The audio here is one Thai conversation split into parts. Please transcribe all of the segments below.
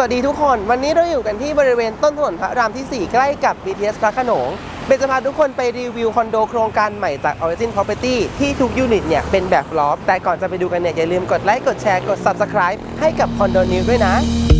วัสดีทุกคน วันนี้เราอยู่กันที่บริเวณต้นถนนพระรามที่ 4 ใกล้กับ BTS พระโขนงเบนจะพาทุกคนไปรีวิวคอนโดโครงการใหม่จาก Origin Property ที่ทุกยูนิตเนี่ยเป็นแบบลอฟแต่ก่อนจะไปดูกันเนี่ยอย่าลืมกดไลค์กดแชร์กด Subscribe ให้กับคอนโดนิวด้วยนะ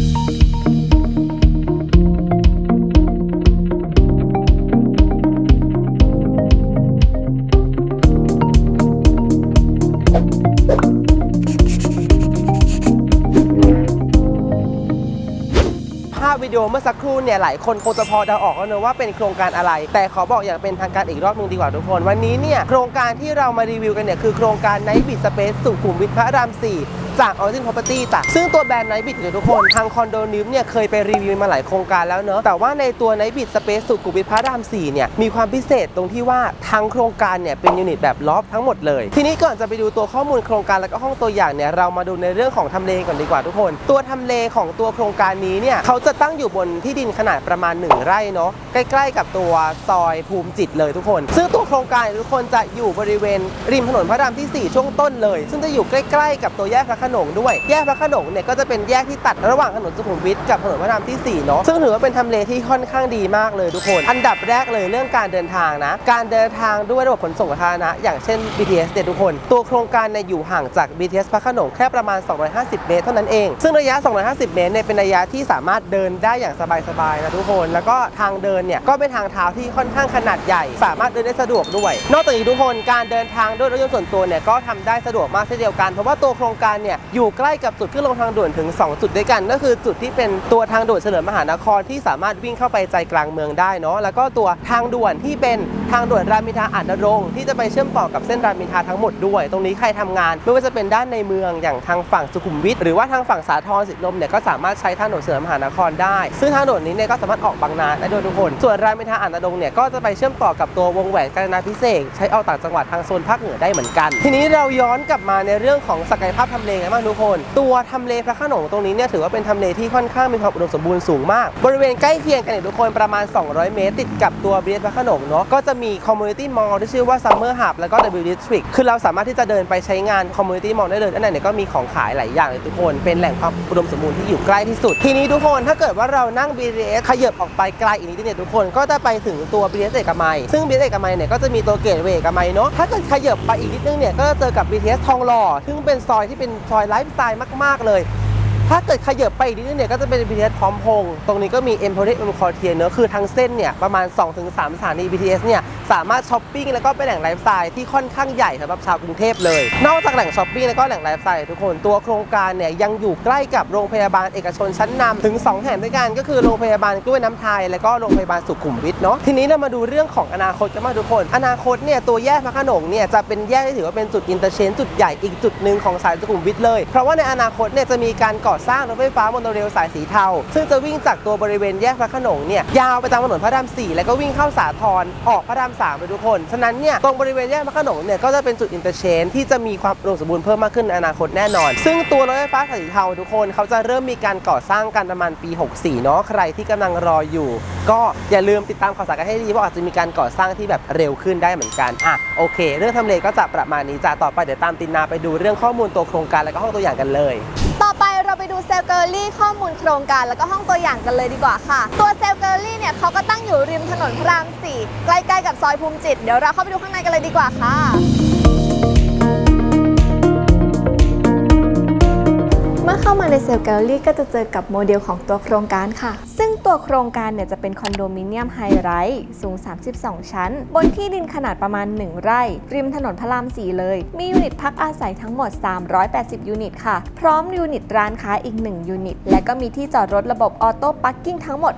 วิดีโอเมื่อสักครู่เนี่ยหลายคนคงจะพอเดาออกแล้วเนอะว่าเป็นโครงการอะไร แต่ขอบอกอย่างเป็นทางการอีกรอบหนึงดีกว่าทุกคน วันนี้เนี่ยโครงการที่เรามารีวิวกันเนี่ยคือโครงการในบีทสเปซสุขุมวิทพระราม4จาก Origin Property จ้ะซึ่งตัวแบรนด์ Night Beat เนี่ยทุกคนทางคอนโดนิวเนี่ยเคยไปรีวิวมาหลายโครงการแล้วเนอะแต่ว่าในตัว Night Beat Space สุขุมวิทพระราม4เนี่ยมีความพิเศษตรงที่ว่าทั้งโครงการเนี่ยเป็นยูนิตแบบล็อฟทั้งหมดเลย ทีนี้ก่อนจะไปดูตัวข้อมูลโครงการแล้วก็ห้องตัวอย่างเนี่ยเรามาดูในเรื่องของทำเลก่อนดีกว่าทุกคน ตัวทำเลของตัวโครงการนี้เนี่ยเขาจะตั้งอยู่บนที่ดินขนาดประมาณ 1 ไร่เนาะใกล้ ๆ กับตัวซอยภูมิจิตเลยทุกคน ซึ่งตัวโครงการทุกคนจะอยู่บริเวณริมถนนพระรามที่ 4 ช่วงต้นเลย ซึ่งจะอยู่ใกล้ ๆ กับตัวแยกพระขนงด้วย แยกพระโขนงเนี่ยก็จะเป็นแยกที่ตัดระหว่างถนนสุขุมวิทกับถนนพระรามที่4เนาะซึ่งถือว่าเป็นทำเลที่ค่อนข้างดีมากเลยทุกคน อันดับแรกเลยเรื่องการเดินทางนะ การเดินทางด้วยระบบขนส่งสาธารณะอย่างเช่น BTS เนี่ยทุกคน ตัวโครงการเนี่ยอยู่ห่างจาก BTS พระโขนงแค่ประมาณ 250 เมตรเท่านั้นเอง ซึ่งระยะ 250 เมตรเนี่ยเป็นระยะที่สามารถเดินได้อย่างสบายๆนะทุกคน แล้วก็ทางเดินเนี่ยก็เป็นทางเท้าที่ค่อนข้างขนาดใหญ่ สามารถเดินได้สะดวกด้วย นอกจากนี้ทุกคนการเดินทางด้วยรถยนต์ส่วนตัวเนี่ยก็ทำได้สะดวกมากเช่นเดียวกันเพราะว่าตัวโครงการเนี่ยอยู่ใกล้กับจุดขึ้นลงทางด่วนถึง 2 จุดด้วยกัน ก็คือจุดที่เป็นตัวทางด่วนเฉลิมมหานครที่สามารถวิ่งเข้าไปใจกลางเมืองได้เนาะแล้วก็ตัวทางด่วนที่เป็นทางด่วนรามอินทราอ่านรงที่จะไปเชื่อมต่อกับเส้นรามอินทราทั้งหมดด้วย ตรงนี้ใครทำงานไม่ว่าจะเป็นด้านในเมืองอย่างทางฝั่งสุขุมวิทหรือว่าทางฝั่งสาทรสิทธิลมเนี่ยก็สามารถใช้ทางด่วนเฉลิมมหานครได้ ซึ่งทางด่วนนี้เนี่ยก็สามารถออกบางนาได้ด้วยทุกคน ส่วนรามอินทราอ่านรงเนี่ยก็จะไปเชื่อมต่อกับตัววงแหวนกาญจนาพิเศษใช้เอาต่างจังหวัดทางโซนภาคเหนือได้เหมือนกัน ทีนี้เราย้อนกลับมาในเรื่องของศักยภาพทำเลกันบ้างทุกคน ตัวทำเลพระขนงตรงนี้เนี่ยถือว่าเป็นทำเลที่ค่อนข้างมีความอุดมสมบูรณ์สูงมาก บริเวณใกล้เคียงกันเนี่ยทุกคนประมาณ 200 เมตร ติดกับตัวบียพระขนงเนาะก็จะมีคอมมูนิตี้มอลล์ที่ชื่อว่า Summer Hub แล้วก็ W District คือเราสามารถที่จะเดินไปใช้งานคอมมูนิตี้มอลล์ได้เลยด้านในเนี่ยก็มีของขายหลายอย่างเลยทุกคนเป็นแหล่งความอุดมสมบูรณ์ที่อยู่ใกล้ที่สุด ทีนี้ทุกคนถ้าเกิดว่าเรานั่ง BTS ขยับออกไปไกลอีกนิดเนี่ยทุกคนก็จะไปถึงตัว BTS เอกมัย ซึ่ง BTS เอกมัยเนี่ยก็จะมีตัวเกตเวย์เอกมัยเนาะถ้าเกิดขยับไปอีกนิดนึงเนี่ยก็จะเจอกับ BTS ทองหล่อซึ่งเป็นซอยที่เป็นซอยไลฟ์สไตล์มาก ๆ เลย ถ้าเกิดขยับไปอีกนิดนึงเนี่ยก็จะเป็น BTS พร้อมพงษ์ตรงนี้ก็มี M p o r t M c o r t i e r เนอะคือทั้งเส้นเนี่ยประมาณ 2-3 สถานี BTS เนี่ยสามารถช้อปปิ้งแล้วก็เป็นแหล่งไลฟ์สไตล์ที่ค่อนข้างใหญ่สำหรับชาวกรุงเทพเลย นอกจากแหล่งช้อปปิ้งแล้วก็แหล่งไลฟ์สไตล์ทุกคนตัวโครงการเนี่ยยังอยู่ใกล้กับโรงพยาบาลเอกชนชั้นนำถึง 2 แห่งด้วยกันก็คือโรงพยาบาลกล้วยน้ำไทย แล้วก็โรงพยาบาลสุขุมวิทเนาะทีนี้เรามาดูเรื่องของอนาคตกันมาทุกคน อนาคตเนี่ยตัวแยกพระโขนงเนี่ยจะเป็นแยกที่ถือว่าเป็นจุดอินเตอร์เชนจุดใหญ่อีกจุดหนึ่งของสายสุขุมวิทเลย เพราะว่าในอนาคตเนี่ยจะมีการก่อสร้างรถไฟฟ้าโมโนเรลสายสีเทา ซึ่งจะวิ่งจากตัวบริเวณแยกพระขนงเนี่ยยาวไปตามถนนพระราม4แล้วก็วิ่งเข้าสาทรออกพระราม3ไปทุกคน ฉะนั้นเนี่ยตรงบริเวณแยกพระขนงเนี่ยก็จะเป็นจุดอินเตอร์เชนที่จะมีความอุดมสมบูรณ์เพิ่มมากขึ้นในอนาคตแน่นอน ซึ่งตัวรถไฟฟ้าสายสีเทาทุกคนเขาจะเริ่มมีการก่อสร้างกันประมาณปี 64 เนาะใครที่กำลังรออยู่ ก็อย่าลืมติดตามข่าวสารกันให้ดีว่าอาจจะมีการก่อสร้างที่แบบเร็วขึ้นได้เหมือนกันอะโอเค เรื่องทำเลก็จะประมาณนี้จ้ะต่อไปเดี๋ยวตามตินนาไปดูเรื่องข้อมูลตัวโครงการแล้วก็ห้องตัวอย่างกันเลย ต่อไป เราไปดูเซลเกอรี่ข้อมูลโครงการแล้วก็ห้องตัวอย่างกันเลยดีกว่าค่ะ ตัวเซลเกอรี่เนี่ยเขาก็ตั้งอยู่ริมถนนพระราม4ใกล้ๆกับซอยภูมิจิต เดี๋ยวเราเข้าไปดูข้างในกันเลยดีกว่าค่ะ มื่อเข้ามาในเซลล์แกลเลอรี่ก็จะเจอกับโมเดลของตัวโครงการค่ะ ซึ่งตัวโครงการเนี่ยจะเป็นคอนโดมิเนียมไฮไรท์สูง 32 ชั้น บนที่ดินขนาดประมาณ 1 ไร่ ริมถนนพระราม 4 เลย มียูนิตพักอาศัยทั้งหมด 380 ยูนิตค่ะ พร้อมยูนิตร้านค้าอีก 1 ยูนิต และก็มีที่จอดรถระบบออโต้พาร์กิ้งทั้งหมด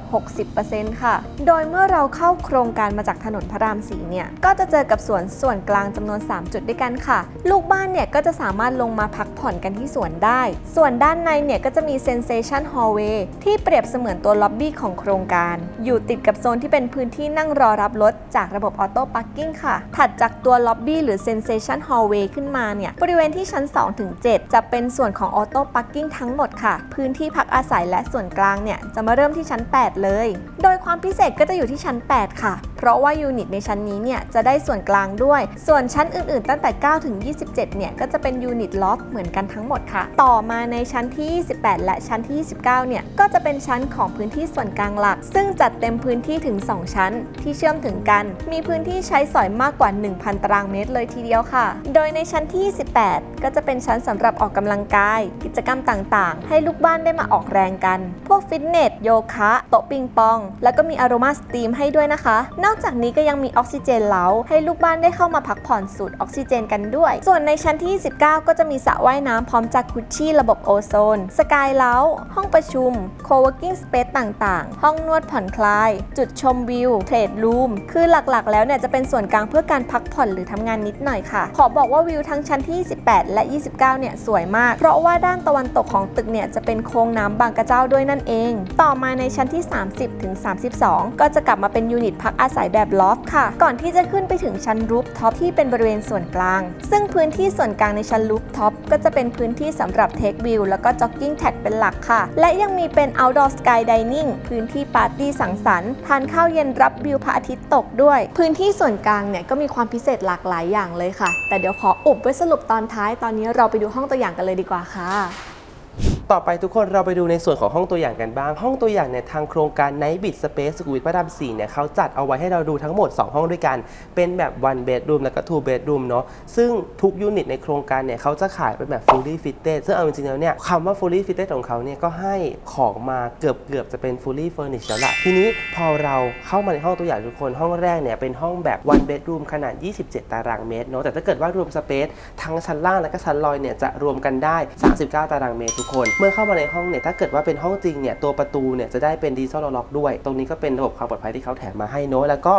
60%ค่ะ โดยเมื่อเราเข้าโครงการมาจากถนนพระราม 4 เนี่ย ก็จะเจอกับสวนส่วนกลางจำนวน 3 จุดด้วยกันค่ะ ลูกบ้านเนี่ยก็จะสามารถลงมาพักผ่อนกันที่สวนได้ ส่วนด้านในเนี่ยก็จะมี Sensation Hallway ที่เปรียบเสมือนตัวล็อบบี้ของโครงการ อยู่ติดกับโซนที่เป็นพื้นที่นั่งรอรับรถจากระบบออโต้พาร์กิ้งค่ะ ถัดจากตัวล็อบบี้หรือ Sensation Hallway ขึ้นมาเนี่ยบริเวณที่ชั้น2-7จะเป็นส่วนของออโต้พาร์กิ้งทั้งหมดค่ะ พื้นที่พักอาศัยและส่วนกลางเนี่ยจะมาเริ่มที่ชั้น 8 เลย โดยความพิเศษก็จะอยู่ที่ชั้น 8 ค่ะ เพราะว่ายูนิตในชั้นนี้เนี่ยจะได้ส่วนกลางด้วย ส่วนชั้นอื่นๆ ตั้งแต่ 9 ถึง 27 เนี่ยก็จะเป็นยูนิตล็อฟเหมือนกันทั้งหมดค่ะ ต่อมาในชั้นที่ 28 และชั้นที่ 29 เนี่ย ก็จะเป็นชั้นของพื้นที่ส่วนกลางหลัก ซึ่งจัดเต็มพื้นที่ถึง 2 ชั้น ที่เชื่อมถึงกัน มีพื้นที่ใช้สอยมากกว่า 1,000 ตารางเมตรเลยทีเดียวค่ะ โดยในชั้นที่ 28 ก็จะเป็นชั้นสำหรับออกกำลังกาย กิจกรรมต่างๆ ให้ลูกบ้านได้มาออกแรงกัน พวกฟิตเนส โยคะ โต๊ะปิงปอง แล้วก็มีอารมาสตีมให้ด้วยนะคะ นอกจากนี้ก็ยังมีออกซิเจนเล้าให้ลูกบ้านได้เข้ามาพักผ่อนสูดออกซิเจนกันด้วย ส่วนในชั้นที่ 19 ก็จะมีสระว่ายน้ำพร้อมจากคุชชี่ระบบโอโซน สกายเล้า ห้องประชุม โคเว r ร์กิ้งสเปซต่างๆ ห้องนวดผ่อนคลาย จุดชมวิว เทรดรูม คือหลักๆ แล้วเนี่ยจะเป็นส่วนกลางเพื่อการพักผ่อนหรือทำงานนิดหน่อยค่ะ ขอบอกว่าวิวทั้งชั้นที่ 18 และ 29 เนี่ยสวยมาก เพราะว่าด้านตะวันตกของตึกเนี่ยจะเป็นโค้งน้ำบางกระเจ้าด้วยนั่นเอง ต่อมาในชั้นที่ 30ถึง32 ก็จะกลับมาเป็นยูนิตพักอาศัยแบบลอฟต์ค่ะ ก่อนที่จะขึ้นไปถึงชั้นรูฟท็อปที่เป็นบริเวณส่วนกลาง ซึ่งพื้นที่ส่วนกลางในชั้นรูฟท็อปก็จะเป็นพื้นที่สำหรับเทควิวแล้วก็จ็อกกิ้งแท็กเป็นหลักค่ะ และยังมีเป็น outdoor sky dining พื้นที่ปาร์ตี้สังสรรค์ ทานข้าวเย็นรับวิวพระอาทิตย์ตกด้วย พื้นที่ส่วนกลางเนี่ยก็มีความพิเศษหลากหลายอย่างเลยค่ะ แต่เดี๋ยวขออุบไว้สรุปตอนท้าย ตอนนี้เราไปดูห้องตัวอย่างกันเลยดีกว่าค่ะ ต่อไปทุกคนเราไปดูในส่วนของห้องตัวอย่างกันบ้าง ห้องตัวอย่างเนี่ยทางโครงการ Night Bit Space สุขุมวิทพระราม4เนี่ยเขาจัดเอาไว้ให้เราดูทั้งหมด 2 ห้องด้วยกัน เป็นแบบ one bedroom แล้วก็ two bedroom เนาะซึ่งทุกยูนิตในโครงการเนี่ยเขาจะขายเป็นแบบ fully fitted ซึ่งเอาจริงๆแล้วเนี่ยคำว่า fully fitted ของเขาเนี่ยก็ให้ของมาเกือบเกือบจะเป็น fully furnished แล้วล่ะทีนี้พอเราเข้ามาในห้องตัวอย่างทุกคนห้องแรกเนี่ยเป็นห้องแบบ one bedroom ขนาด 27 ตารางเมตรเนาะแต่ถ้าเกิดว่ารวม space ทั้งชั้นล่างและก็ชั้นลอยเนี่ยจะรวมกันได้ 39 ตารางเมตรทุกคนมื่อเข้ามาในห้องเนี่ยถ้าเกิดว่าเป็นห้องจริงเนี่ยตัวประตูเนี่ยจะได้เป็นดิจิทัลล็อกด้วย ตรงนี้ก็เป็นระบบความปลอดภัยที่เขาแถมมาให้เนาะแล้วก็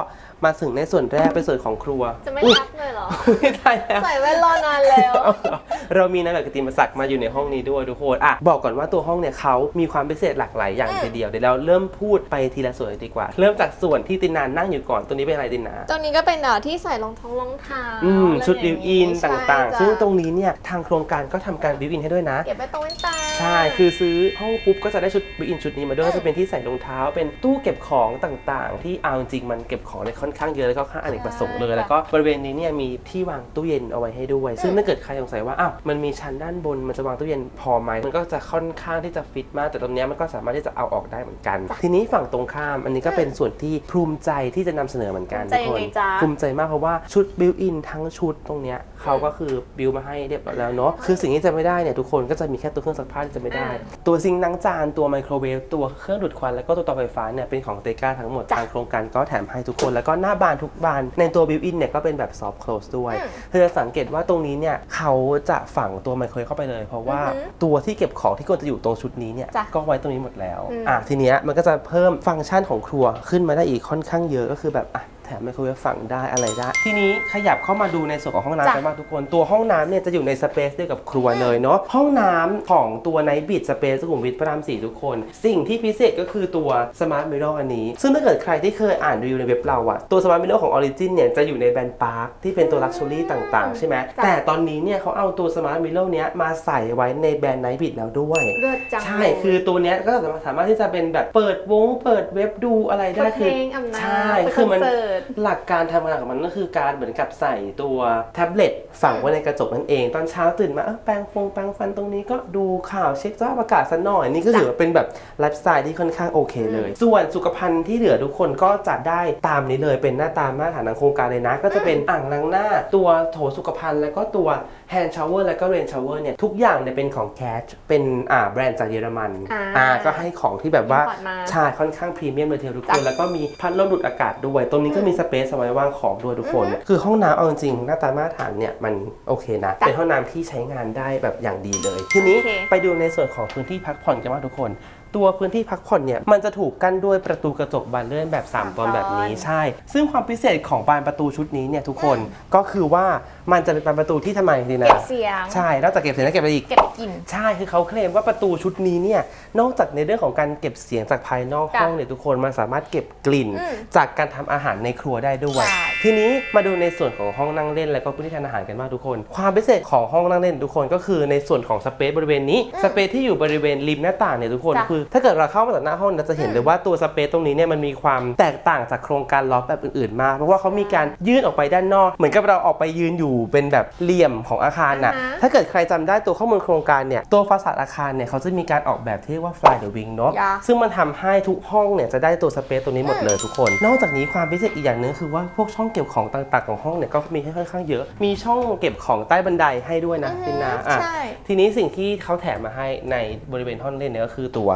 มาถึงในส่วนแรกเป็นส่วนของครัวจะไม่อุ๊ยพักเลยเหรอไม่ได้แล้วใส่แว่นรอนานแล้วเอาเหรอเรามีนายแบบกติมาศักดิ์มาอยู่ในห้องนี้ด้วยทุกคนอะบอกก่อนว่าตัวห้องเนี่ยเขามีความพิเศษหลากหลายอย่างอืมทีเดียวเดี๋ยวเราเริ่มพูดไปทีละส่วนเลยดีกว่า เริ่มจากส่วนที่ตินานนั่งอยู่ก่อนตัวนี้เป็นอะไรตินาตรงนี้ก็เป็นเอ่อที่ใส่รองท้องรองเท้าอืมอะไรชุดอบิย่าวงอินนี้ต่างใช่ๆซึ่งจ้ะตรงนี้เนี่ยทางโครงการก็ทำการบิวอินให้ด้วยนะเก็บไว้ตรงแว่นตาใช่ คือซื้อห้องปุ๊บก็จะได้ชุดบิวอินชุดนี้มาด้วยอืมก็จะเป็นที่ใส่รองเท้า เป็นตู้เก็บของต่างๆ ที่เอาจริงๆมันเก็บของได้ค่อนข้างเยอะแล้วก็ค่อนข้างอเนกประสงค์เลย แล้วก็บริเวณนี้เนี่ยมีที่วางตู้เย็นเอาไว้ให้ด้วย ซึ่งถ้าเกิดใครสงสัยว่าอ้าวมันมีชั้นด้านบนมันจะวางตู้เย็นพอไหมมันก็จะค่อนข้างที่จะฟิตมาก แต่ตรงเนี้ยมันก็สามารถที่จะเอาออกได้เหมือนกัน ทีนี้ฝั่งตรงข้ามอันนี้ก็เป็นส่วนที่ภูมิใจที่จะนำเสนอเหมือนกันภูมิใจทุกคนยังไงจ๊ะภูมิใจมากเพราะว่าชุดบิวอินทั้งชุดตรงเนี้ยเขาก็คือบิวมาให้เรียบร้อยแล้วเนาะคือสิ่งที่จะไม่ได้เนี่ยทุกคนก็จะมีแค่ตัวเครื่องซักผ้าที่จะไม่ได้ ตัวซิงค์ล้างจานตัวไมโครเวฟตัวเครื่องดูดควันแล้วก็ตัวเตาไฟฟ้าเนี่ยเป็นของเตกาทั้งหมดจ้ะทางโครงการก็แถมให้ทุกคน แล้วก็หน้าบานทุกบาน ในตัวบิวอินเนี่ยก็เป็นแบบซอฟต์ close ด้วยอืมเธอจะสังเกตว่าตรงนี้เนี่ยเขาจะฝังตัวไมโครเวฟเข้าไปเลย เพราะว่าอือหือตัวที่เก็บของที่ควรจะอยู่ตรงชุดนี้เนี่ยจ้ะก็ไว้ตรงนี้หมดแล้วอืมอะทีเนี้ยมันก็จะเพิ่มฟังก์ชันของครัวขึ้นมาได้อีกค่อนข้างเยอะก็คือแบบอะ แถมไมโครเวฟฝังได้อะไรได้ ทีนี้ขยับเข้ามาดูในส่วนของห้องน้ำจ้ะกันบ้างทุกคน ตัวห้องน้ำเนี่ยจะอยู่ในสเปซเดียวกับครัวเลยเนาะห้องน้ำของตัวไนบิดสเปซสุขุมวิทพระรามสี่ทุกคน สิ่งที่พิเศษก็คือตัวสมาร์ทมิเรอร์อันนี้ ซึ่งถ้าเกิดใครที่เคยอ่านรีวิวในเว็บเราอะตัวสมาร์ทมิเรอร์ของออริจินเนี่ยจะอยู่ในแบรนด์พาร์คที่เป็นตัวลักชัวรี่ต่างๆ ใช่ไหมจ้ะ แต่ตอนนี้เนี่ยเขาเอาตัวสมาร์ทมิเรอร์เนี้ยมาใส่ไว้ในแบรนด์ไนบิดแล้วด้วย เลือดจังใช่คือตัวเนี้ยก็สามารถที่จะเป็นแบบเปิดวง เปิดเว็บดูอะไรได้เปิดเพคืลองอาบน้ำใช่ไปคือมันคอนเสิร์ตหลักการทำงานของมันก็คือการเหมือนกับใส่ตัวแท็บเล็ตฝังไว้ในกระจกนั่นเอง ตอนเช้าตื่นมาเอ้าแปรงฟงแปรงฟันตรงนี้ก็ดูข่าวเช็คสภาพอากาศสักหน่อยนี่ก็ถือว่าเป็นแบบไลฟ์สไตล์ที่ค่อนข้างโอเคเลย ส่วนสุขภัณฑ์ที่เหลือทุกคนก็จะได้ตามนี้เลยเป็นหน้าตามมาตรฐานของโครงการเลยนะ ก็จะเป็นอ่างล้างหน้า ตัวโถสุขภัณฑ์แล้วก็ตัวแฮนด์ชาวเวอร์แล้วก็เรนชาวเวอร์เนี่ยทุกอย่างเนี่ยเป็นของแคชเป็นอ่าแบรนด์จากเยอรมันอ่าอ่าก็ให้ของที่แบบว่า Import มา ใช่ค่อนข้างพรีเมียมเลยทีเดียวทุกคนจ้ะแล้วก็มีพัดลมดูดอากาศด้วย ตรงนี้ก็มีสเปซเอาไว้วางของด้วยทุกคนอือฮึคือห้องน้ำเอาจริงๆหน้าตามาตรฐานเนี่ยมันโอเคนะจ้ะเป็นห้องน้ำที่ใช้งานได้แบบอย่างดีเลย ทีนี้โอเคไปดูในส่วนของพื้นที่พักผ่อนกันบ้างทุกคนตัวพื้นที่พักผ่อนเนี่ยมันจะถูกกั้นด้วยประตูกระจกบานเลื่อนแบบ 3 ตอนแบบนี้ใช่ ซึ่งความพิเศษของบานประตูชุดนี้เนี่ยทุกคนก็คือว่ามันจะเป็นบานประตูที่ทำไมดีนะเก็บเสียง ใช่นอกจากเก็บเสียงแล้วเก็บอะไรอีก เก็บกลิ่น ใช่คือเขาเคลมว่าประตูชุดนี้เนี่ยนอกจากในเรื่องของการเก็บเสียงจากภายนอกจ้ะห้องเนี่ยทุกคนมันสามารถเก็บกลิ่น อืมจากการทำอาหารในครัวได้ด้วย ใช่ ทีนี้มาดูในส่วนของห้องนั่งเล่นแล้วก็พื้นที่ทานอาหารกันบ้างทุกคน ความพิเศษของห้องนั่งเล่นทุกคนก็คือในส่วนของสเปซบริเวณนี้สเปซที่อยู่บริเวณริมหน้าต่างเนี่ยทุกคนจ้ะคือ ถ้าเกิดเราเข้ามาจากหน้าห้องเราจะเห็นเลยว่าตัวสเปซตรงนี้เนี่ยมันมีความแตกต่างจากโครงการล็อบแบบอื่นๆมากเพราะว่าเขามีการยื่นออกไปด้านนอก เหมือนกับเราออกไปยืนอยู่เป็นแบบเหลี่ยมของอาคารน่ะ อ่าฮะถ้าเกิดใครจำได้ตัวข้อมูลโครงการเนี่ย ตัวฟาสาดอาคารเนี่ยเขาจะมีการออกแบบที่เรียกว่า fly the wing เนาะยาซึ่งมันทำให้ทุกห้องเนี่ยจะได้ตัวสเปซตรงนี้หมดเลยทุกคน นอกจากนี้ความพิเศษอีกอย่างหนึงคือว่าพวกช่องเก็บของต่างๆของห้องเนี่ยก็มีให้ค่อนข้างเยอะ มีช่องเก็บของใต้บันไดให้ด้วยนะอือฮึพี่นาอะ ใช่ ทีนี้สิ่งที่เขาแถมมาให้ในบริเวณห้องเล่นเนี่ยก็คือตัว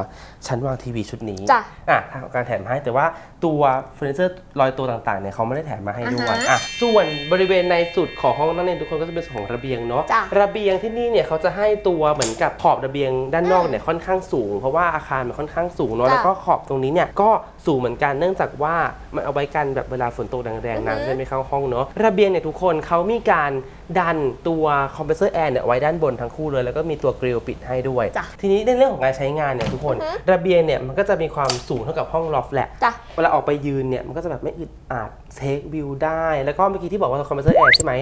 ชั้นวางทีวีชุดนี้จ้ะอะทางการแถมให้แต่ว่าตัวเฟอร์นิเจอร์ลอยตัวต่างๆเนี่ยเขาไม่ได้แถมมาให้ด้วยอ่าฮะ อะส่วนบริเวณในสุดของห้องนั่งเล่นทุกคนก็จะเป็นส่วนของระเบียงเนาะจ้ะระเบียงที่นี่เนี่ยเขาจะให้ตัวเหมือนกับขอบระเบียงด้านนอกเนี่ยค่อนข้างสูง เพราะว่าอาคารมันค่อนข้างสูงเนาะจ้ะ แล้วก็ขอบตรงนี้เนี่ยก็สูงเหมือนกันเนื่องจากว่ามันเอาไว้กันแบบเวลาฝนตกแรงๆน้ำจะไม่เข้าห้องเนาะระเบียงเนี่ยทุกคนเขามีการดันตัวคอมเพรสเซอร์แอร์เนี่ยไว้ด้านบนทั้งคู่เลย แล้วก็มีตัวกริลปิดให้ด้วยจ้ะทีนี้ในเรื่องของการใช้งานเนี่ยทุกคน ระเบียงเนี่ยมันก็จะมีความสูงเท่ากับห้องลอฟต์แหละจ้ะเวลาออกไปยืนเนี่ยมันก็จะแบบไม่อึดอัดเทควิวได้ แล้วก็เมื่อกี้ที่บอกว่าคอมเพรสเซอร์แอร์ใช่ไหม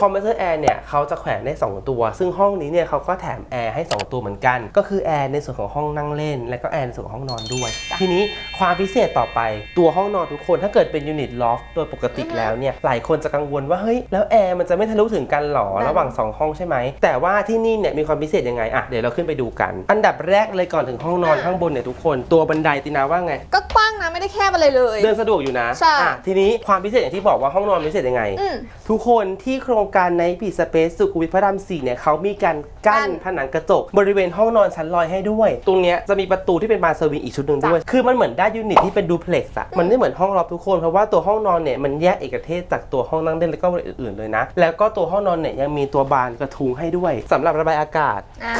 คอมเพรสเซอร์แอร์เนี่ยเขาจะแขวนได้ 2 ตัว ซึ่งห้องนี้เนี่ยเขาก็แถมแอร์ให้ 2 ตัวเหมือนกัน ก็คือแอร์ในส่วนของห้องนั่งเล่น และก็แอร์ในส่วนของห้องนอนด้วยจ้ะทีนี้ความพิเศษต่อไป ตัวห้องนอนทุกคนถ้าเกิดเป็นยูนิตลอฟต์โดยปกติแล้วเนี่ยหลายคนจะกังวลว่าเฮ้ยแล้วแอร์มันจะไม่ทะลุถึงกันหรอนั่นระหว่างสองห้องใช่ไหม แต่ว่าที่นี่เนี่ยมีความพิเศษยังไงอะเดี๋ยวเราขึ้นไปดูกัน อันดับแรกเลยก่อนถึงห้องนอนข้างบนเนี่ยทุกคน ตัวบันไดตินาว่าไง ก็กว้างนะไม่ได้แคบอะไรเลย เดินสะดวกอยู่นะใช่อะทีนี้ความพิเศษอย่างที่บอกว่าห้องนอนพิเศษยังไงอืมทุกคนที่โครงการในปีสเปซสุขุมวิทพระรามสี่เนี่ยเขามีการกั้นกั้นผนังกระจก บริเวณห้องนอนชั้นลอยให้ด้วย ตรงเนี้ยจะมีประตูที่เป็นบานเซอร์วิงอีกชุดหนึ่งด้วย คือมันเหมือนได้ยูนิตที่เป็นดูเพล็กซ์อะมันไม่เหมือนห้องรอบทุกคนเพราะว่าตัวห้องนอนเนี่ยมันแยกเอกเทศจากตัวห้องนั่งเล่นแล้วก็บริเวณอื่นๆเลยนะ แล้วก็ตัวห้องนอนเนี่ยยังมีตัวบานกระทุงให้ด้วยสำหรับระบายอากาศ อ่า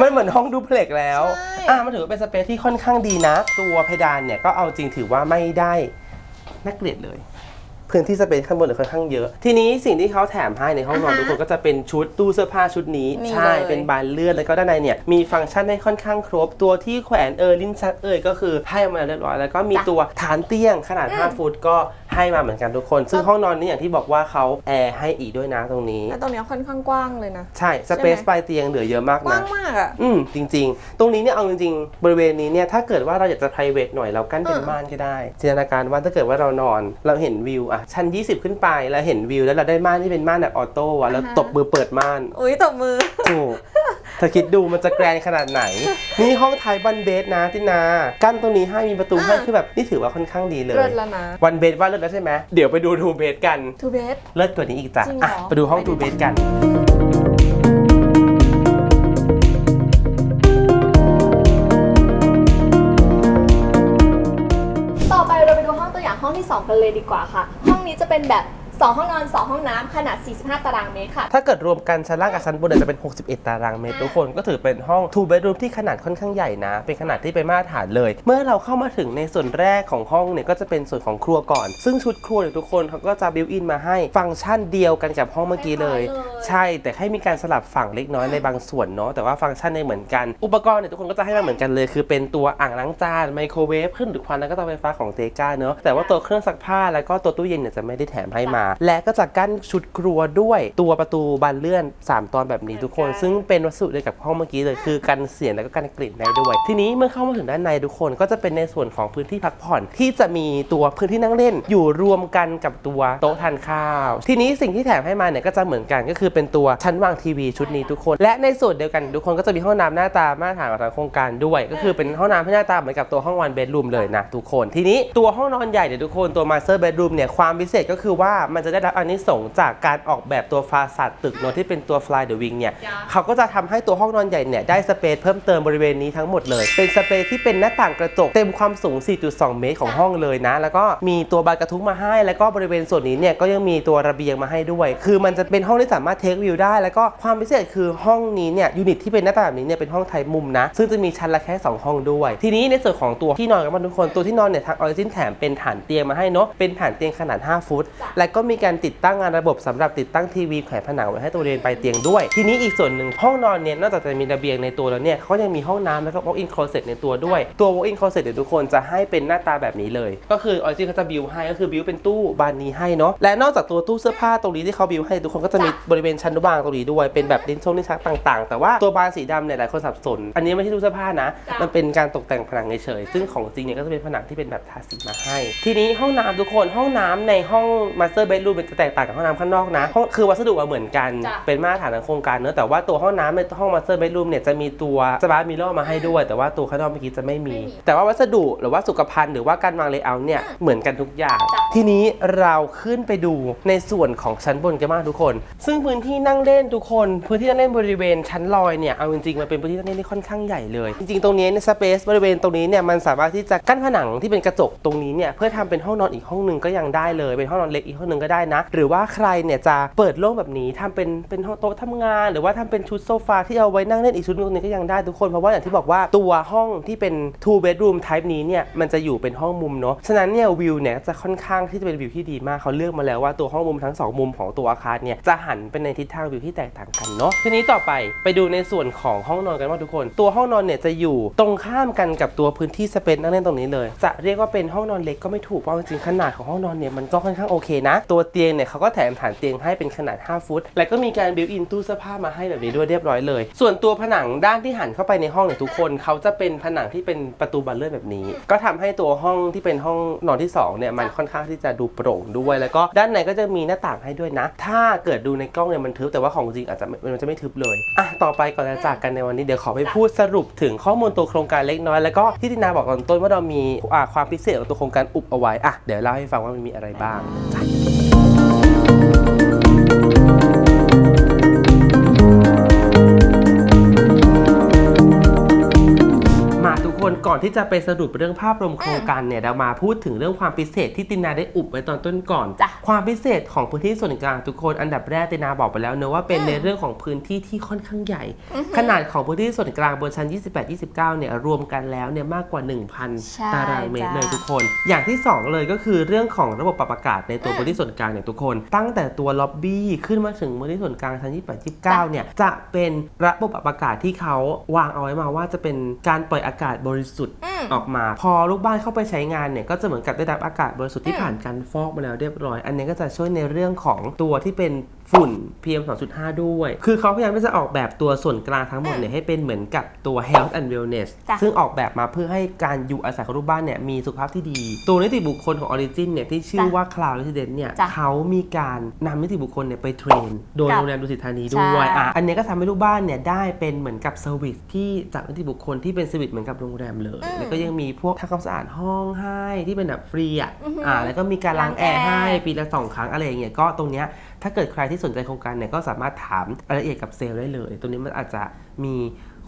มันเหมือนห้องดูเพล็กซ์แล้ว ใช่ อะมันถือว่าเป็นสเปซที่ค่อนข้างดีนะ ตัวเพดานเนี่ยก็เอาจริงถือว่าไม่ได้น่าเกลียดเลย พื้นที่สเปซข้างบนเนี่ยค่อนข้างเยอะ ทีนี้สิ่งที่เขาแถมให้ในห้องนอนอ่าฮะทุกคนก็จะเป็นชุดตู้เสื้อผ้าชุดนี้ นี่ใช่ เลย เป็นบานเลื่อนแล้วก็ด้านในเนี่ยมีฟังก์ชันให้ค่อนข้างครบ ตัวที่แขวนเอยลิ้นชักเอยก็คือให้มาเรียบร้อย แล้วก็มีจ้ะตัวฐานเตียงขนาดอืม5ฟุตก็ ให้มาเหมือนกันทุกคน ซึ่งห้องนอนนี้อย่างที่บอกว่าเขาแอร์ให้อีกด้วยนะตรงนี้แล้วตรงเนี้ยค่อนข้างกว้างเลยนะ ใช่สเปซใช่ไหมปลายเตียงเหลือเยอะมากกว้านะงมากอะอืมจริง ๆ ตรงนี้เนี่ยเอาจริงๆ บริเวณนี้เนี่ยถ้าเกิดว่าเราอยากจะ p r i v a t หน่อยเรากั้นเป็นเออม่านก็ได้จินตนาการว่าถ้าเกิดว่าเรานอน เราเห็นวิวอะชั้น 20 ขึ้นไปแล้วเห็นวิวแล้วเราได้ม่านที่เป็นม่านแบบออโต้อะแล้วตบมือเปิดม่านอุ้ยตบมือถูก เธอคิดดูมันจะแกรนขนาดไหน นี่ห้องไทยวันเบสนะตินากั้นตรงนี้ให้มีประตูให้อะคือแบบนี่ถือว่าค่อนข้างดีเลเลิยศแล้วนะวันเบสว่าเลิศแล้วใช่ไหมเดี๋ยวไปดูทูเบสกันทูเบสเลิศกว่านี้อีกจ้ะจริงเหรออะไปดูห้องไปดูทูเบสกัน ต่อไปเราไปดูห้องตัวอย่างห้องที่ 2 กันเลยดีกว่าค่ะ ห้องนี้จะเป็นแบบ 2 ห้องนอน 2 ห้องน้ำขนาด 45 ตารางเมตรค่ะ ถ้าเกิดรวมกันชั้นล่างกับชั้นบนเนี่ยจะเป็น 61 ตารางเมตรทุกคน ก็ถือเป็นห้อง two bedroom ที่ขนาดค่อนข้างใหญ่นะ เป็นขนาดที่เป็นมาตรฐานเลย เมื่อเราเข้ามาถึงในส่วนแรกของห้องเนี่ยก็จะเป็นส่วนของครัวก่อน ซึ่งชุดครัวเนี่ยทุกคนเขาก็จะบิวอินมาให้ฟังก์ชันเดียวกันกับห้องเมื่อกี้เลย คล้ายๆเลย ใช่แต่ให้มีการสลับฝั่งเล็กน้อยในบางส่วนเนาะแต่ว่าฟังก์ชันในยเหมือนกัน อุปกรณ์เนี่ยทุกคนก็จะให้มาเหมือนกันเลย คือเป็นตัวอ่างล้างจานไมโครเวฟเครื่องดูดควันแล้วก็เตาไฟฟ้าของเตกาเนาะแต่ว่าตัวเครื่องซักผ้าแล้วก็ตัวตู้เย็นเนี่ยจะไม่ได้แถมให้มาและก็จะกั้นชุดครัวด้วยตัวประตูบานเลื่อน 3 ตอนแบบนี้ทุกคน ซึ่งเป็นวัสดุเดียวกับห้องเมื่อกี้เลยคือกันเสียงแล้วก็กันกลิ่นได้ด้วย ทีนี้เมื่อเข้ามาถึงด้านในทุกคนก็จะเป็นในส่วนของพื้นที่พักผ่อนที่จะมีตัวพื้นที่นั่งเล่น อยู่รวมกันกับตัวโต๊ะทานข้าว ทีนี้สิ่งที่แถมให้มาเนี่ยก็จะเหมือนกันก็คือเป็นตัวชั้นวางทีวีชุดนี้ทุกคน และในส่วนเดียวกันทุกคนก็จะมีห้องน้ำหน้าตามาตรฐานของทางโครงการด้วย ก็คือเป็นห้องน้ำที่หน้าตาเหมือนกับตัวห้องวันเบดรูมเลยนะทุกคน ทีนี้ตัวห้องนอนใหญ่เนี่ยทุกคนตัวมาสเตอร์เบดรูมเนี่ยความพิเศษก็คือว่ามันจะได้รับอานิสงส์จากการออกแบบตัวฟาสาดตึกเนอะที่เป็นตัว Fly the Wing เนี่ยเขาก็จะทำให้ตัวห้องนอนใหญ่เนี่ยได้สเปซเพิ่มเติมบริเวณนี้ทั้งหมดเลย เป็นสเปซที่เป็นหน้าต่างกระจกเต็มความสูง 4.2 เมตรของห้องเลยนะ แล้วก็มีตัวบานกระทุ้งมาให้ แล้วก็บริเวณส่วนนี้เนี่ยก็ยังมีตัวระเบียงมาให้ด้วย คือมันจะเป็นห้องที่สามารถเทควิวได้ แล้วก็ความพิเศษคือห้องนี้เนี่ยยูนิตที่เป็นหน้าต่างแบบนี้เนี่ยเป็นห้องไทยมุมนะ ซึ่งจะมีชั้นละแค่2ห้องด้วย ทีนี้ในส่วนของตัวที่นอนกันบ้างทุกคน ตัวที่นอนเนี่ยทางออริจินแถมเป็นฐานเตียงมาให้เนาะ เป็นฐานเตียงขนาด 5 ฟุต และก็มีการติดตั้งงานระบบสำหรับติดตั้งทีวีแขวนผนังไว้ให้ตัวเรียนปลายเตียงด้วย ทีนี้อีกส่วนหนึ่งห้องนอนเนี่ยนอกจากจะมีระเบียงในตัวแล้วเนี่ยเขายังมีห้องน้ำแล้วก็ walk-in closet ในตัวด้วย ตัว walk-in closet เดี๋ยวทุกคนจะให้เป็นหน้าตาแบบนี้เลย ก็คือออริจินเขาจะบิวให้ก็คือบิวเป็นตู้บานนี้ให้เนาะและนอกจากตัวตู้เสื้อผ้าตรงนี้ที่เขาบิวให้ทุกคนก็จะมีบริเวณชั้นวางตรงนี้ด้วยเป็นแบบลิ้นช่องลิ้นชักต่าง ๆ แต่ว่าตัวบานสีดำเนี่ยหลายคนสับสน อันนี้ไม่ใช่ตู้เสื้อผ้านะ มันเป็นการตกแต่งผนังเฉยๆซึ่งของจริงเนี่ยก็จะเป็นผนังที่เป็นแบบทาสีมาให้ ทีนี้ห้องน้ำทุกคนห้องน้ำในห้อง master bedroom มันจะแตกต่างกับห้องน้ำข้างนอกนะห้องคือวัสดุอะเหมือนกัน จ้ะ เป็นมาตรฐานของโครงการเนอะแต่ว่าตัวห้องน้ำในห้อง master bedroom เนี่ยจะมีตัวสมาร์ทมิเรอร์มาให้ด้วย แต่ว่าตัวข้างนอกเมื่อกี้จะไม่มี ไม่มีแต่ว่าวัสดุหรือว่าสุขภัณฑ์หรือว่าการวางเลเยอร์เนี่ยเหมือนกันทุกอย่าง จ้ะ ทีนี้เราขึ้นไปดูในส่วนของชั้นบนกันบ้างทุกคน ซึ่งพื้นที่นั่งเล่นทุกคน พื้นที่นั่งเล่นบริเวณชั้นลอยเนี่ยเอาจริงๆมันเป็นพื้นที่นั่งเล่นที่ค่อนข้างใหญ่เลย จริงๆตรงนี้ในสเปซบริเวณตรงนี้เนี่ยมันสามารถที่จะกั้นผนังที่เป็นกระจกตรงนี้เนี่ยเพื่อทำเป็นห้องนอนอีกห้องหนึ่งก็ยังได้เลยเป็นห้องนอนเล็กอีกห้องหนึ่งก็ได้นะ หรือว่าใครเนี่ยจะเปิดโล่งแบบนี้ทำเป็นเป็นห้องโต๊ะทำงาน หรือว่าทำเป็นชุดโซฟาที่เอาไว้นั่งเล่นอีกชุดนึงตรงนี้ก็ยังได้ทุกคนเพราะว่าอย่างที่บอกว่าตัวห้องที่เป็น two bedroom type นี้เนี่ยมันจะอยู่เป็นห้องมุมเนาะฉะนั้นเนี่ยวิวเนี่ยจะค่อนข้างที่จะเป็นวิวที่ดีมากเขาเลือกมาแล้วว่าตัวห้องมุมทั้งสองมุมของตัวอาคารเนี่ยจะหันเป็นในทิศทางวิวที่แตกต่างกันเนาะทีนี้ต่อไปไปดูในส่วนของห้องนอนกันว่าทุกคน ตัวห้องนอนเนี่ยจะอยู่ตรงข้ามกันกับตัวพื้นที่สเปซนั่งเล่นตรงนี้เลย จะเรียกว่าเป็นห้องนอนเล็กก็ไม่ถูกเพราะจริงขนาดของห้องนอนเนี่ยมันก็ค่อนข้างโอเคนะ ตัวัวเตียงเนี่ยเขาก็แถมฐานเตียงให้เป็นขนาด 5 ฟุต แล้วก็มีการบิวอินตู้เสื้อผ้ามาให้แบบนี้ด้วยเรียบร้อยเลย ส่วนตัวผนังด้านที่หันเข้าไปในห้องเนี่ยทุกคนเขาจะเป็นผนังที่เป็นประตูบานเลื่อนแบบนี้ ก็ทำให้ตัวห้องที่เป็นห้องนอนที่สองเนี่ยมันค่อนข้างที่จะดูโปร่งด้วย แล้วก็ด้านในก็จะมีหน้าต่างให้ด้วยนะ ถ้าเกิดดูในกล้องเนี่ยมันทึบแต่ว่าของจริงอาจจะมันจะไม่ทึบเลยอะต่อไปก่อนจะจากกันในวันนี้เดี๋ยวขอไปพูดสรุปถึงข้อมูลตัวโครงการเล็กน้อยแล้วก็ที่ตินาบอกตอนต้นว่าเรามีความพิเศษของตัวโครงการอุบเอาไว้อะเดี๋ยวเล่าให้ฟังว่ามันมีอะไรบ้าง กคนก่อนที่จะไปสรุปเรื่องภาพรวมโครงการเนี่ยเรามาพูดถึงเรื่องความพิเศษที่ตินาได้อุบไว้ตอนต้นก่อนจ้ะความพิเศษของพื้นที่ส่วนกลางทุกคนอันดับแรกตินาบอกไปแล้วเนอะว่าเป็นในเรื่องของพื้นที่ที่ค่อนข้างใหญ่ ขนาดของพื้นที่ส่วนกลางบนชั้น 28-29 เนี่ยรวมกันแล้วเนี่ยมากกว่าใช่1,000 ตารางเมตรจ้ะเลยทุกคน อย่างที่ 2 เลยก็คือเรื่องของระบบปรับอากาศในตัวพื้นที่ส่วนกลางเนี่ยทุกคน ตั้งแต่ตัวล็อบบี้ขึ้นมาถึงพื้นที่ส่วนกลางชั้น 28-29 เนี่ยจะเป็นระบบปรับอากาศที่เขาวางเอาไว้มาว่าจะเป็นการปล่อยอากาศบริสุทธิ์อืมออกมา พอลูกบ้านเข้าไปใช้งานเนี่ยก็จะเหมือนกับได้รับอากาศบริสุทธิ์ที่ผ่านการฟอกมาแล้วเรียบร้อย อันนี้ก็จะช่วยในเรื่องของตัวที่เป็น ฝุ่น PM 2.5 ด้วย คือเขาพยายามที่จะออกแบบตัวส่วนกลางทั้งหมดเนี่ยให้เป็นเหมือนกับตัว health and wellness จ้ะซึ่งออกแบบมาเพื่อให้การอยู่อาศัยของลูกบ้านเนี่ยมีสุขภาพที่ดี ตัวนิติบุคคลของ Origin เนี่ยที่ชื่อจ้ะว่า Cloud Resident เนี่ยจ้ะเขามีการนำนิติบุคคลเนี่ยไปเทรน โดยกับโรงแรมดุสิตธานีด้วยใช่ อะอันนี้ก็ทำให้ลูกบ้านเนี่ยได้เป็นเหมือนกับเซอร์วิสที่จากนิติบุคคลที่เป็นเซอร์วิสเหมือนกับโรงแรมเลยอืมแล้วก็ยังมีพวกทำความสะอาดห้องให้ที่เป็นแบบฟรีอะอือหืออ่อ่าแล้วก็มีการล้างแอร์ล้างแอร์ให้ปีละสองครั้งอะไรอย่างเงี้ยก็ตรงเนี้ยถ้าเกิดใครที่สนใจโครงการเนี่ยก็สามารถถามรายละเอียดกับเซลล์ได้เลยตรงนี้มันอาจจะมี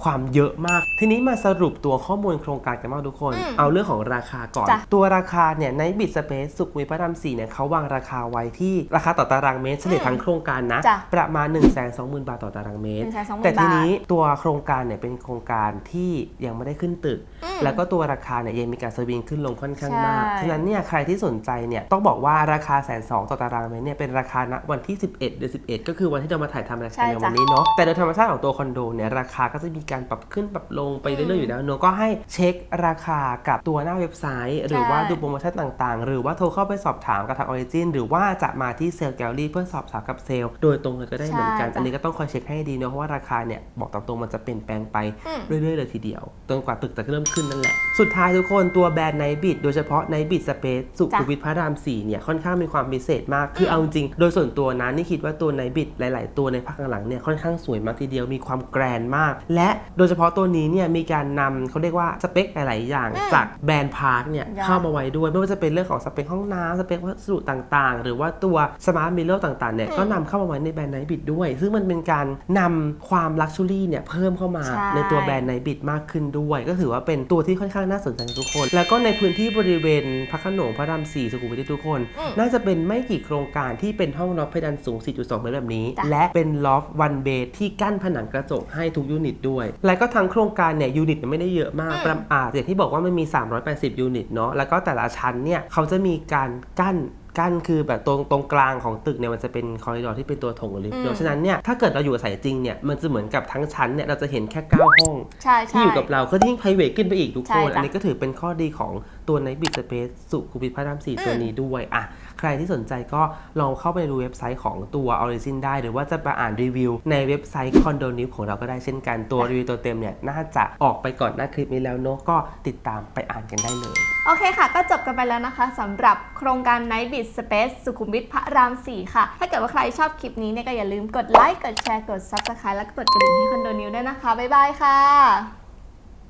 ความเยอะมาก ทีนี้มาสรุปตัวข้อมูลโครงการกันบ้างทุกคน อืมเอาเรื่องของราคาก่อน จ้ะ ตัวราคาเนี่ยในบิดสเปซสุขวิทพระรามสี่เนี่ยเขาวางราคาไว้ที่ราคาต่อตารางเมตรเฉลี่ยทั้งโครงการนะ จ้ะ ประมาณ 1 2 0 0 0 0 บาทต่อตารางเมตร 120,000แต่ทีบาทนี้ตัวโครงการเนี่ยเป็นโครงการที่ยังไม่ได้ขึ้นตึก อืม แล้วก็ตัวราคาเนี่ยยังมีการสวิงขึ้นลงค่อนข้างมาก ใช่ ฉะนั้นเนี่ยใครที่สนใจเนี่ยต้องบอกว่าราคาแสนสองต่อตารางเมตรเนี่ยเป็นราคาณวันที่ 11เดือน11 ก็คือวันที่เรามาถ่ายทำรายการในวันนี้เนาะ แต่โดยธรรมชาติของตัวคอนโดเนี่ยราคาก็จะมีการปรับขึ้นปรับลงไปเรื่อยๆอยู่แล้วเนาะก็ให้เช็คราคากับตัวหน้าเว็บไซต์ หรือว่าดูโปรโมชั่นต่างๆ หรือว่าโทรเข้าไปสอบถามกับทางออริจินหรือว่าจะมาที่เซลล์แกลลี่เพื่อสอบถามกับเซลล์โดยตรงเลยก็ได้เหมือนกันใช่จ้ะอันนี้ก็ต้องคอยเช็คให้ดีเนาะเพราะว่าราคาเนี่ยบอกตามตรงมันจะเปลี่ยนแปลงไปอืมเรื่อยๆเลยทีเดียวจนกว่าตึกจะเริ่มขึ้นนั่นแหละสุดท้ายทุกคนตัวแบรนด์ไนบิดโดยเฉพาะไนบิดสเปซสุขุมวิทพระราม4เนี่ยค่อนข้างมีความพิเศษมากคือเอาจริงๆโดยส่วนตัวนะนี่คิดว่าตัวไนบิดหลาย ๆ ตัวในภาคหลังๆเนี่ยค่อนข้างสวยมากทีเดียวมีความแกรนด์มาก และโดยเฉพาะตัวนี้เนี่ยมีการนำเขาเรียกว่าสเปคหลาย ๆ อย่าง อืมจากแบรนด์พาร์คเนี่ยจ้ะ เข้ามาไว้ด้วยไม่ว่าจะเป็นเรื่องของสเปคห้องน้ำสเปควัสดุต่าง ๆ หรือว่าตัวสมาร์ทมิเรอร์ต่าง ๆ เนี่ยก็นำเข้ามาไว้ในแบรนด์ไนบิดด้วย ซึ่งมันเป็นการนำความลักชัวรี่เนี่ยเพิ่มเข้ามา ใช่ ในตัวแบรนด์ในบิดมากขึ้นด้วย ก็ถือว่าเป็นตัวที่ค่อนข้างน่าสนใจทุกคน แล้วก็ในพื้นที่บริเวณพระโขนงพระรามสี่สุขุมวิททุกคน อืมน่าจะเป็นไม่กี่โครงการที่เป็นห้องล็อบเพดานสูง 4.2 เมตรแบบนี้ จ้ะ และเป็นล็อบวันเบดที่กั้นผนังกระจกให้ทุกยูนิตด้วยและก็ทั้งโครงการเนี่ยยูนิตไม่ได้เยอะมากอืมประมาณอย่างที่บอกว่ามันมี 380 ยูนิตเนาะแล้วก็แต่ละชั้นเนี่ยเขาจะมีการกั้นกั้นคือแบบตรงตรงกลางของตึกเนี่ยมันจะเป็นคอริดอร์ที่เป็นตัวโถงหรือลิฟต์อืมเนอะฉะนั้นเนี่ยถ้าเกิดเราอยู่อาศัยจริงเนี่ยมันจะเหมือนกับทั้งชั้นเนี่ยเราจะเห็นแค่ 9 ห้องใช่ใช่ที่อยู่กับเราก็ยิ่ง private ขึ้นไปอีกทุกใช่คนจ้ะอันนี้ก็ถือเป็นข้อดีของตัวในบิ t สเปซสุขุมวิทพระรามสี่ตัวนี้ด้วยอะ ใครที่สนใจก็ลองเข้าไปดูเว็บไซต์ของตัว Origin ได้ หรือว่าจะมาอ่านรีวิว ในเว็บไซต์ Condo News ของเราก็ได้เช่นกันตัวรีวิวตัวเต็มเนี่ยน่าจะออกไปก่อนหน้าคลิปนี้แล้วเนอะก็ติดตามไปอ่านกันได้เลย โอเคค่ะ ก็จบกันไปแล้วนะคะสำหรับโครงการ Night Beat Space สุขุมวิทพระราม 4 ค่ะ ถ้าเกิดว่าใครชอบคลิปนี้เนี่ยก็อย่าลืมกดไลค์กดแชร์กด Subscribe และกดกระดิ่งให้คอนโดนิวด้วยนะคะบ๊ายบายค่ะ